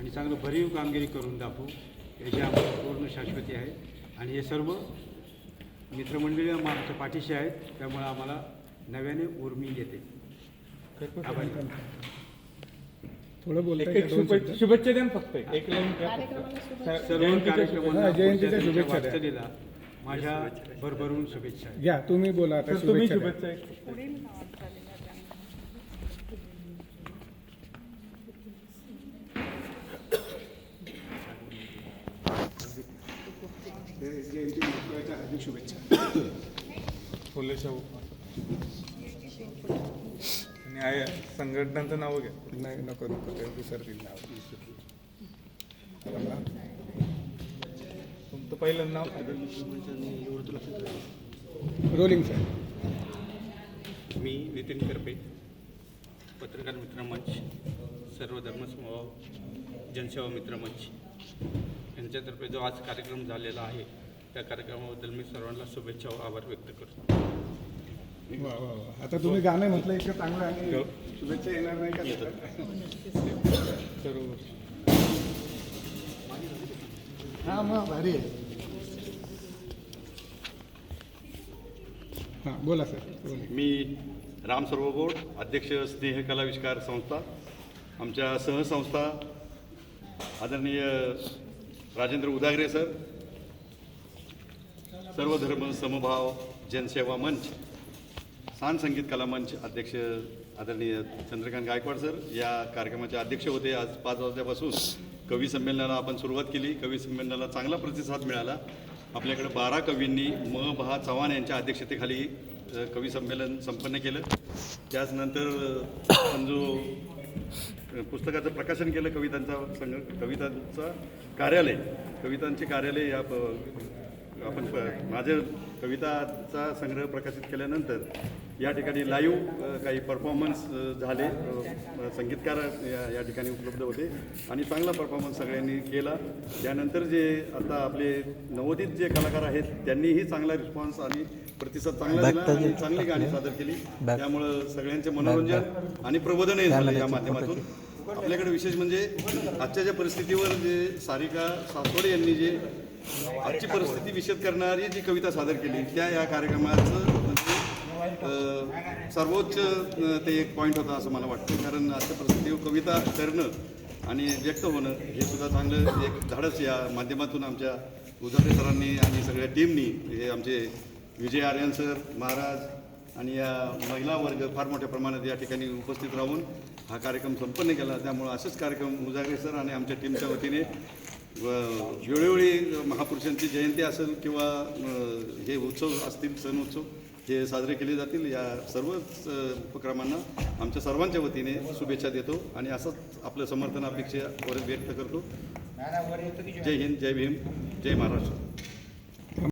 आणि चांगलं भरीव कामगिरी करून दाखवू याची आम्हाला पूर्ण शाश्वती आहे. आणि हे सर्व मित्रमंडळी आमच्या पाठीशी आहेत त्यामुळे आम्हाला नव्याने उर्मी येते. थोडं बोलता? शुभेच्छा द्या फक्त एक. सर्व हा, द्या. वाटचालीला माझ्या भरभरून शुभेच्छा घ्या तुम्ही बोला आता तुम्ही शुभेच्छा द्या. शुभेच्छा एक- जयंती महोत्सवाच्या हार्दिक शुभेच्छा फुले शाहू. आणि आहे संघटनांचं नाव घ्या. नाही नको नको ते विसरतील नाव. तुमचं पहिलं नाव? Rolling sir. मी नितीन करपे पत्रकार मित्र मंच सर्व धर्मसमभाव जनसेवा मित्र मंच. यांच्यातर्फे जो आज कार्यक्रम झालेला आहे त्या कार्यक्रमाबद्दल मी सर्वांना शुभेच्छा व आभार व्यक्त करतो. वा वा वा. आता तुम्ही गाणं म्हटलं इतकं चांगलं आणि शुभेच्छा येणार नाही का? सर्व हा मग भारी आहे. हां बोला सर बोला. मी राम सर्वगोड अध्यक्ष स्नेह कलाविष्कार संस्था आमच्या सहसंस्था आदरणीय राजेंद्र उदागरे सर सर्वधर्म समभाव जनसेवा मंच सान संगीत कला मंच अध्यक्ष आदरणीय चंद्रकांत गायकवाड सर या कार्यक्रमाचे अध्यक्ष होते. आज पाच वाजल्यापासून कवी संमेलनाला आपण सुरुवात केली. कवी संमेलनाला चांगला प्रतिसाद मिळाला. आपल्याकडे बारा कवींनी म भा चव्हाण यांच्या अध्यक्षतेखाली कवी संमेलन संपन्न केलं. त्याचनंतर आपण जो पुस्तकाचं प्रकाशन केलं कवितांचा संघ कवितांचा कार्यालय कवितांचे कार्यालय या प- आपण माझं कविताचा संग्रह प्रकाशित केल्यानंतर या ठिकाणी लाईव्ह काही परफॉर्मन्स झाले. संगीतकार या या ठिकाणी उपलब्ध होते आणि चांगला परफॉर्मन्स सगळ्यांनी केला. त्यानंतर जे आता आपले नवोदित जे कलाकार आहेत त्यांनीही चांगला रिस्पॉन्स आणि प्रतिसाद चांगला दिला आणि चांगली गाणी सादर केली. त्यामुळं सगळ्यांचे मनोरंजन आणि प्रबोधनही झालं या माध्यमातून. आपल्याकडे विशेष म्हणजे आजच्या ज्या परिस्थितीवर जे सारिका सासवडे यांनी जे आजची परिस्थिती विशद करणारी जी कविता सादर केली त्या या कार्यक्रमाचं म्हणजे सर्वोच्च ते एक पॉईंट होता असं मला वाटतं. कारण आजच्या परिस्थितीवर कविता करणं आणि व्यक्त होणं हे सुद्धा चांगलं एक धाडस या माध्यमातून आमच्या उजाडे सरांनी आणि सगळ्या टीमनी हे आमचे विजय आर्यन सर महाराज आणि या महिला वर्ग फार मोठ्या प्रमाणात या ठिकाणी उपस्थित राहून हा कार्यक्रम संपन्न केला. त्यामुळं असेच कार्यक्रम उजागरे सर आणि आमच्या टीमच्या वतीने व वेळोवेळी महापुरुषांची जयंती असेल किंवा हे उत्सव असतील सण उत्सव हे साजरे केले जातील. या सर्वच उपक्रमांना आमच्या सर्वांच्या वतीने शुभेच्छा देतो आणि असंच आपलं समर्थन अपेक्षा वर व्यक्त करतो. जय हिंद जय भीम जय महाराष्ट्र.